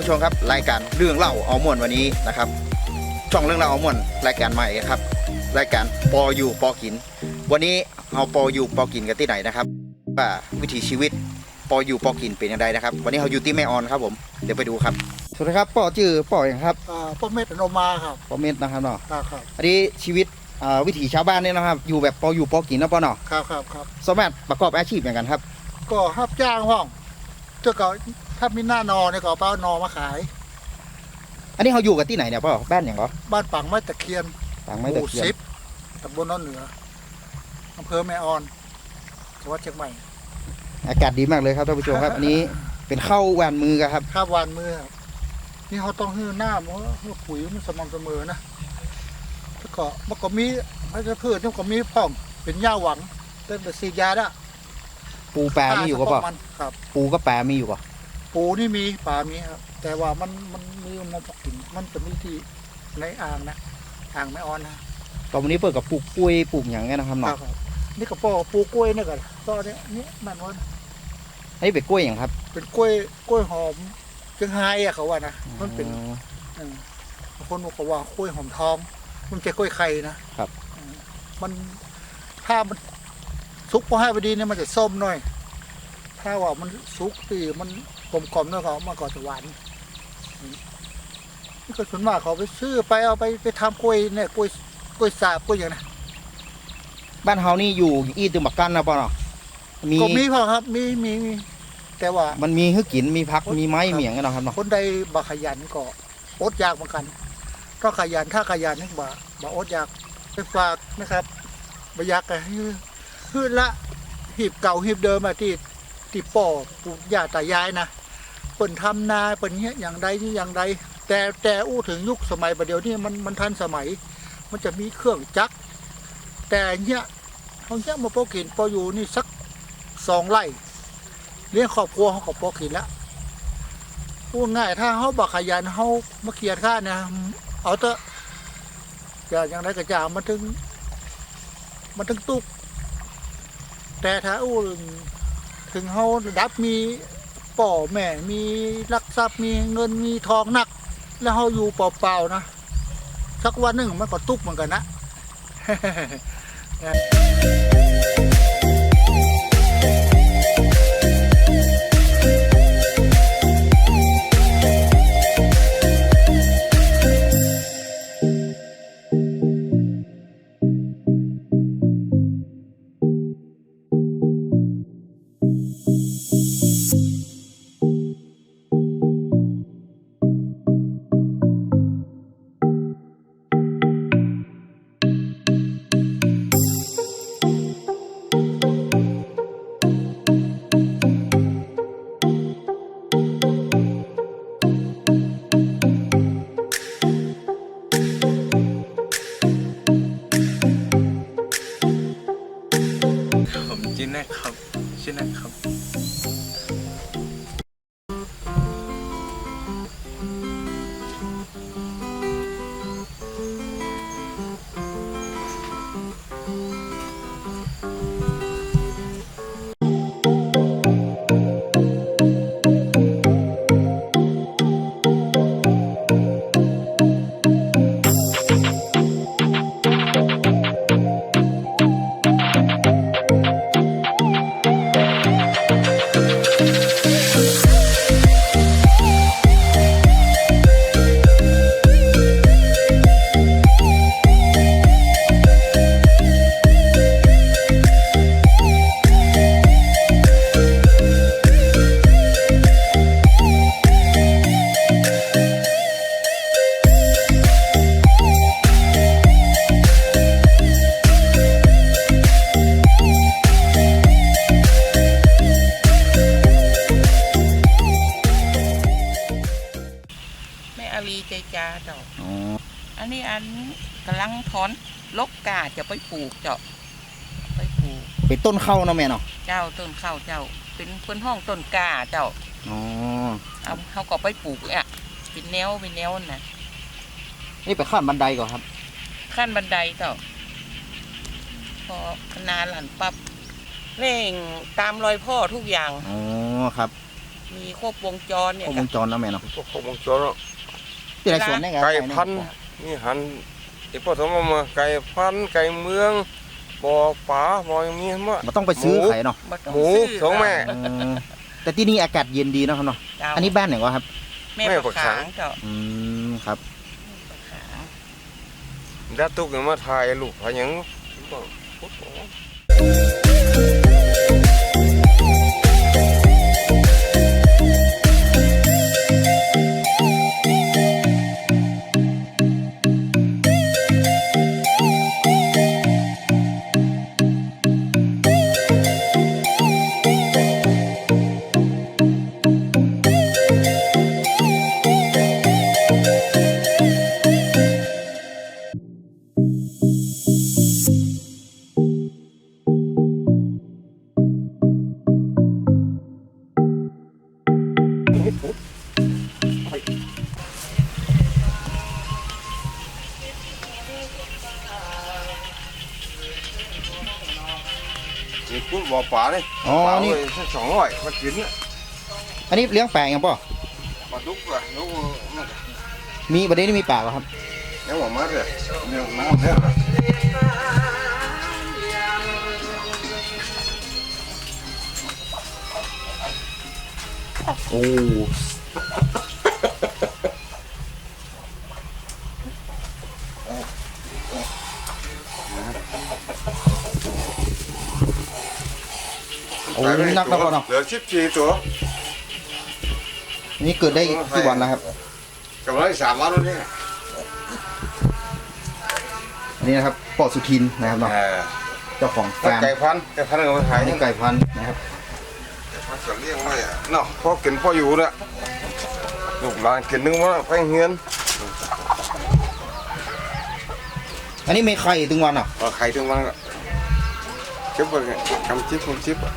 ผู้ชมครับ รายการเรื่องเล่าเอาม่วนวันนี้นะครับ ช่องเรื่องเล่าเอาม่วนรายการใหม่ครับ รายการปออยู่ปอกิน วันนี้เอาปออยู่ปอกินกันที่ไหนนะครับ ว่าวิถีชีวิตปออยู่ปอกินเป็นอย่างไรนะครับ วันนี้เราอยู่ที่แม่ออนครับผมเดี๋ยวไปดูครับสวัสดีครับปอจื่อปออย่างครับอ่าพวกเม็ดอโนมาครับปอเม็ดนะครับเนาะครับครับอันนี้ชีวิตอ่าวิถีชาวบ้านเนี่ยนะครับ อยู่แบบปออยู่ปอกินนะปอเนาะครับครับครับสามารถประกอบอาชีพอย่างกันครับ ก็รับจ้างห้องเจ้าก็ ถ้ามีหน้านอเนี่ยก็เอาเป้านอมาขาย อันนี้เราอยู่กันที่ไหนเนี่ยปอบ้านอย่างเหรอบ้านปังไม้ตะเคียนต่างหไม้ตะมู่เคียนสิบตำบลโนนเหนืออำเภอแม่ออนจังหวัดเชียงใหม่อากาศดีมากเลยครับท่านผู้ชมครับ อันนี้เป็นข้าวหวานมือกันครับข้าวหวานมือครับนี่เขาต้องหื้อหน้าเพราะว่าปุ๋ยมันสม่ำเสมอนะแล้วก็มันก็มีมันจะพืชมันก็มีพ่องเป็นหญ้าหวังเต้นแต่สีดยาได้ปูปลามีอยู่ก็ปอมันครับ ปูก็ปลามีอยู่ก็ ปูนี่มีปลามีครับ แต่ว่ามันมันมีมันปกติมันจะมีที่ในอ่างนะอ่างไม่ออนนะตอนวันนี้เปิดกับปลูกกล้วยปลูกอย่างเงี้ยนะครับครัเนาะบครับนี่กระป๋อปูกล้วยนี่กันก็เนี่ยนี่มันว่าอันนี้เป็นกล้วยอย่างครับ เป็นกล้วยกล้วยหอมเชียงไฮ้อะเขาว่านะมันเป็นอ๋ออืมบางคนบอกว่ากล้วยหอมทอง มันจะกล้วยไข่นะครับอืมมันถ้ามันสุกพอให้ไปดีเนี่ยมันจะส้มหน่อย ถ้าว่ามันสุกตีมัน กลมกล่อมๆเนี่ยเขามันก็จะหวานอืมนี่ก็ส่วนมากเขาไปซื้อไปเอาไปไปทำกล้วยเนี่ยกล้วยกล้วยสาบกล้วยอย่างนั้นบ้านเฮานี่อยู่อีตึงบักกันนะปอเนาะมีก็มีพอครับ มีมีมีแต่ว่ามันมีให้กินมีพักครับมีไม้มีอย่างเงี้ยเนาะครับเนาะคนใดบ่ขยันก็อดอยากเหมือนกันถ้าขยันถ้าขยันนี่บ่บ่อดอยากไปฝากนะครับบ่อยากก็ฮือฮือละหีบเก่าหีบเดิมอะที่ ที่ป่อปู่ย่าตายายนะเปิ่นทำนาเปิ่นเนี้ยอย่างใดนี่อย่างใดแต่แต่อู้ถึงยุคสมัยประเดี๋ยวนี้มันมันทันสมัย มันจะมีเครื่องจักรแต่เนี้ยเขาเนี้ยมาพอกินพออยู่นี่สักสองไร่เลี้ยงครอบครัวเขาก็พอกินแล้วพูดง่ายถ้าเขาบักขยันเขามาเขียนค่าเนี่ยเอาเถอะจะอย่างไรก็จะมันถึงมันถึงตุกแต่ถ้าอู้ ถึงเขาดับมีป่อแม่มีรักทรัพย์มีเงินมีทองหนัก แล้วเขาอยู่เปล่าๆนะสักวันหนึ่งมันก็ตุกเหมือนกันนะ อันนี้อันกำลังถอนลกกาจะไปปลูกเจ้าไปปลูก เป็นต้นเข้าเนาะแม่เนาะเจ้าต้นข้าวเจ้า เป็นเพื่นห้องต้นกาเจ้าอ๋อเอาเขาก็ไปปลูกอะเป็นแนวเป็นแนวน่ะนี่ไปข้ามบันไดก่อนครับขั้นบันไดเจ้าพอคณาหลันปับเร่งตามรอยพ่อทุกอย่าง อ๋อครับมีครบวงจรเนี่ยครบวงจรเนาะแม่เนาะพวกเขาวงจรแล้วที่ไหนสวนได้ไงไก่พันธุ์ นี่หันไอ้พ่อสมเอามาไก่พันธุ์ไก่เมืองบ่อป่าบ่ออย่างนี้มั้ง มันต้องไปซื้อหมู ไข่เนาะบ่ต้หมูซื้สองแม่อืมแต่ที่นี่อากาศเย็นดีเนาะครับเนาะเจ้าอันนี้บ้านไหนวะครับ แม่แม่ปประระขาขาง งเจ้าอืมครับประขางดัดตุกยังมาถ่ายลูกพายังบ่พุทธ นี่พูดบ่อป่านี่อ๋อป่านี่ไว้สักสองร้อยมากินน่ะอันนี้เลี้ยงแปลงยังป่ะมาดุกว่ะดุกมันมีประเด็นนี้มีป่าป่ะครับ ยังบ่มาเลยยังน้ำเนี่ยโอ้ โอ้นี่นักนะพ่อเนาะเหลือ14ตัว นี่เกิดได้กี่วันแล้วครับกำไรสามวันแล้วเนี่ยอันนี้นะครับปอสุทินนะครับเนาะเออเจ้าของฟาร์มไก่พันธุ์ไก่พันธุ์เอาไปขายอันยันี้งไงไก่พันธุ์นะครับพันธุ์ก็เลี้ยงไว้อะเนาะพอกินพออยู่น่ะลูกหลานกินนึงว่าไปเฮียนอันนี้ไม่ไข่ถึงวันอะเอาไข่ถึงวันก็เก็บไว้กำจิ๊บกำจิ๊บอะ